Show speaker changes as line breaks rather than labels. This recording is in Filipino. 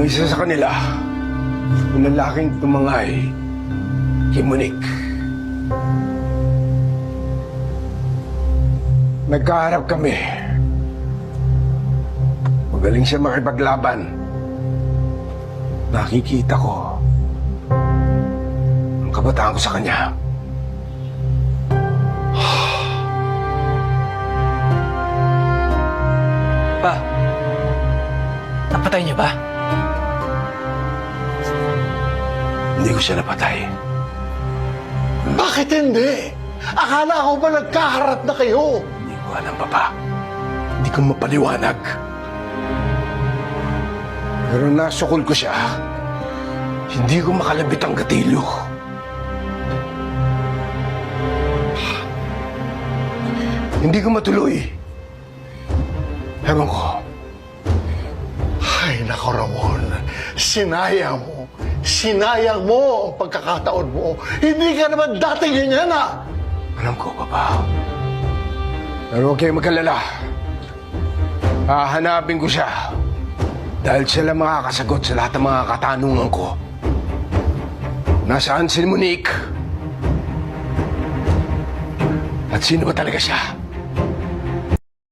Ang isa sa kanila, yung lalaking tumangay kay Monique. Nagkaharap kami. Magaling siya makipaglaban. Nakikita ko ang kabataan ko sa kanya.
Pa, napatay niyo ba?
Hindi ko siya napatay.
Bakit hindi? Akala ko ba nagkaharap na kayo?
Hindi ko alam, Papa. Hindi ko mapaliwanag. Pero nasukol ko siya. Hindi ko makalabit ang gatilyo. Hindi ko matuloy. Ewan ko.
Ay, nako Ramon. Sinayang mo. Sinayang mo ang pagkakataon mo. Hindi ka naman dati ganyan ah.
Alam ko, Papa. Pero huwag kayong magkalala. Hahanapin ko siya. Dahil siya lang makakasagot sa lahat ng mga katanungan ko. Nasaan si Monique? At sino ba talaga siya?